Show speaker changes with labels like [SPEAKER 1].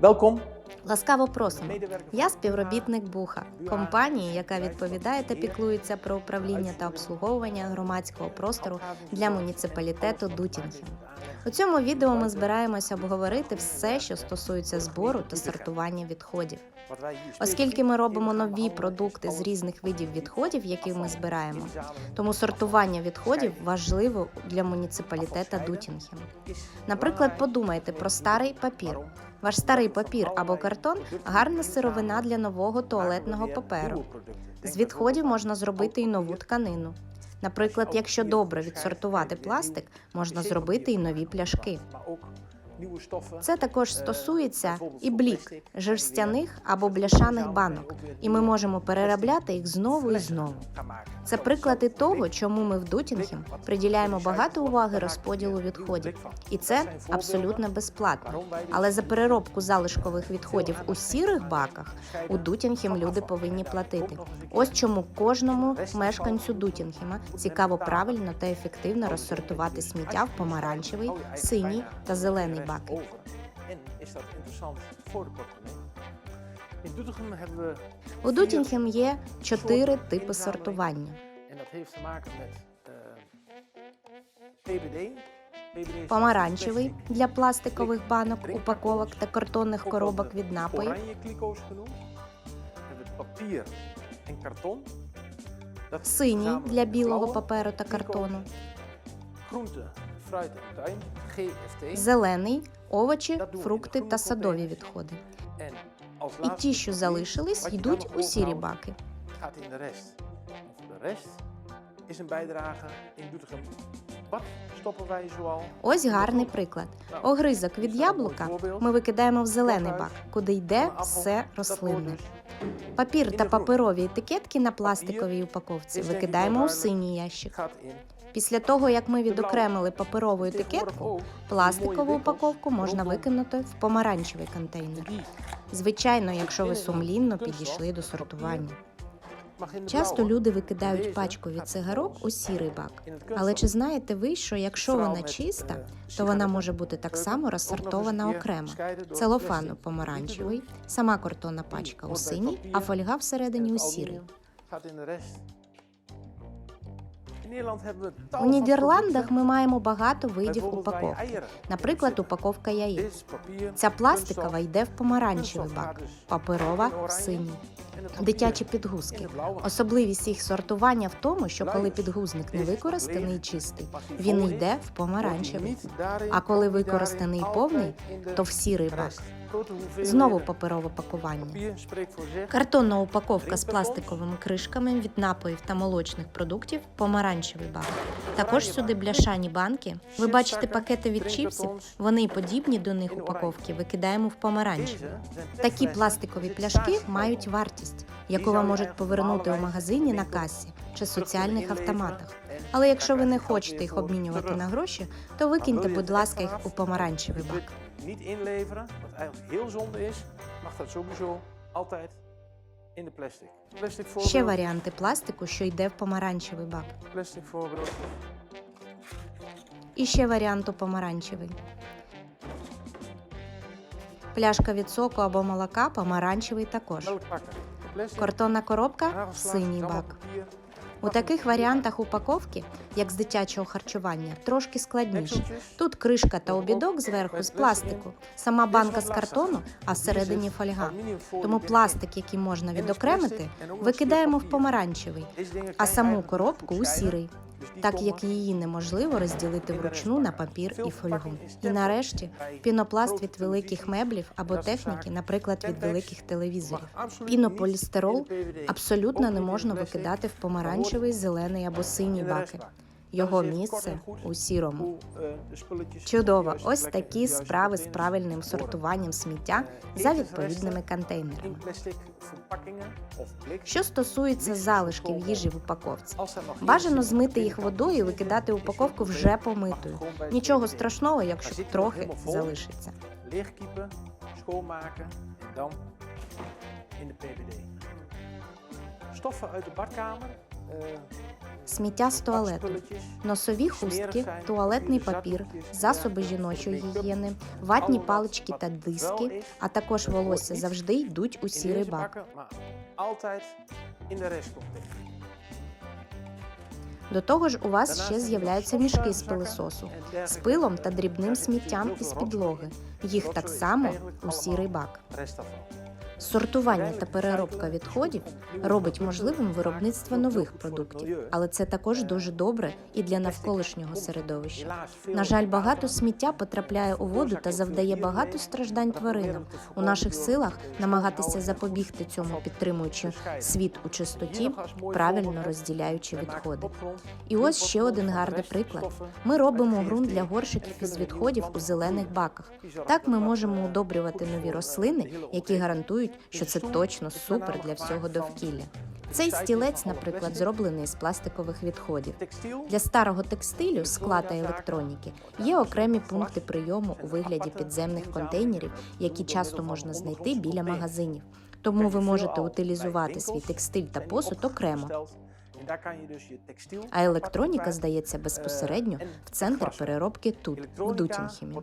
[SPEAKER 1] Welkom.
[SPEAKER 2] Ласкаво просимо. Я співробітник Буха, компанії, яка відповідає та піклується про управління та обслуговування громадського простору для муніципалітету Дутінгем. У цьому відео ми збираємося обговорити все, що стосується збору та сортування відходів. Оскільки ми робимо нові продукти з різних видів відходів, які ми збираємо, тому сортування відходів важливо для муніципалітета Дутінгем. Наприклад, подумайте про старий папір. Ваш старий папір або картон гарна сировина для нового туалетного паперу. З відходів можна зробити і нову тканину. Наприклад, якщо добре відсортувати пластик, можна зробити і нові пляшки. Це також стосується і блік, жерстяних або бляшаних банок, і ми можемо переробляти їх знову і знову. Це приклади того, чому ми в Дутінгем приділяємо багато уваги розподілу відходів, і це абсолютно безплатно. Але за переробку залишкових відходів у сірих баках у Дутінгем люди повинні платити. Ось чому кожному мешканцю Дутінгема цікаво правильно та ефективно розсортувати сміття в помаранчевий, синій та зелений баки. У Дутінгем є чотири типи сортування:
[SPEAKER 1] eh,
[SPEAKER 2] помаранчевий для пластикових банок, упаковок та картонних коробок від напоїв.
[SPEAKER 1] Dat is
[SPEAKER 2] Синій для білого паперу та картону, зелений овочі, фрукти та садові відходи. І ті, що залишились, йдуть у сірі баки. Ось гарний приклад. Огризок від яблука ми викидаємо в зелений бак, куди йде все рослинне. Папір та паперові етикетки на пластиковій упаковці викидаємо у синій ящик. Після того, як ми відокремили паперову етикетку, пластикову упаковку можна викинути в помаранчевий контейнер. Звичайно, якщо ви сумлінно підійшли до сортування. Часто люди викидають пачку від цигарок у сірий бак. Але чи знаєте ви, що якщо вона чиста, то вона може бути так само розсортована окремо. Целофан у помаранчевий, сама картонна пачка у синій, а фольга всередині у сірий. У Нідерландах ми маємо багато видів упаковки. Наприклад, упаковка яєць. Ця пластикова йде в помаранчевий бак, паперова в синій. Дитячі підгузки. Особливість їх сортування в тому, що коли підгузник не використаний і чистий, він йде в помаранчевий. А коли використаний повний, то в сірий бак. Знову паперове пакування. Картонна упаковка з пластиковими кришками від напоїв та молочних продуктів помаранчевий бак. Також сюди бляшані банки. Ви бачите пакети від чіпсів, вони подібні до них упаковки викидаємо в помаранчевий. Такі пластикові пляшки мають вартість, яку вам можуть повернути у магазині на касі чи соціальних автоматах. Але якщо ви не хочете їх обмінювати на гроші, то викиньте, будь ласка, їх у помаранчевий бак.
[SPEAKER 1] Niet inleveren, wat eigenlijk heel zonde is, mag dat sowieso altijd in de plastic. Plastic
[SPEAKER 2] Ще варіанти пластику, що йде в помаранчевий бак.
[SPEAKER 1] Plastic voorbeeld.
[SPEAKER 2] І ще варіант у помаранчевий. Пляшка від соку або молока помаранчевий також.
[SPEAKER 1] Melkpakken. Plastic.
[SPEAKER 2] Картонна коробка синій бак. У таких варіантах упаковки, як з дитячого харчування, трошки складніше. Тут кришка та обідок зверху з пластику, сама банка з картону, а всередині фольга. Тому пластик, який можна відокремити, викидаємо в помаранчевий, а саму коробку у сірий. Так як її неможливо розділити вручну на папір і фольгу. І нарешті пінопласт від великих меблів або техніки, наприклад, від великих телевізорів. Пінополістирол. Абсолютно не можна викидати в помаранчевий, зелений або синій баки. Його місце у сірому.
[SPEAKER 1] eh,
[SPEAKER 2] Чудово, ось такі справи з правильним сортуванням сміття
[SPEAKER 1] Е,
[SPEAKER 2] за відповідними контейнерами. Що стосується залишків їжі в упаковці,
[SPEAKER 1] er
[SPEAKER 2] бажано змити їх водою і викидати упаковку вже помитою. Нічого страшного, якщо трохи залишиться.
[SPEAKER 1] In de. Stoffen uit de badkamer
[SPEAKER 2] Сміття з туалету, носові хустки, туалетний папір, засоби жіночої гігієни, ватні палички та диски, а також волосся завжди йдуть у сірий бак. До того ж, у вас ще з'являються мішки з пилососу з пилом та дрібним сміттям із підлоги. Їх так само у сірий бак. Сортування та переробка відходів робить можливим виробництво нових продуктів, але це також дуже добре і для навколишнього середовища. На жаль, багато сміття потрапляє у воду та завдає багато страждань тваринам. У наших силах намагатися запобігти цьому, підтримуючи світ у чистоті, правильно розділяючи відходи. І ось ще один гарний приклад. Ми робимо ґрунт для горшиків із відходів у зелених баках. Так ми можемо удобрювати нові рослини, які гарантують, що це точно супер для всього довкілля. Цей стілець, наприклад, зроблений з пластикових відходів. Для старого текстилю, скла та електроніки є окремі пункти прийому у вигляді підземних контейнерів, які часто можна знайти біля магазинів. Тому ви можете утилізувати свій текстиль та посуд окремо. А електроніка здається безпосередньо в центр переробки тут, в Дутінхемі.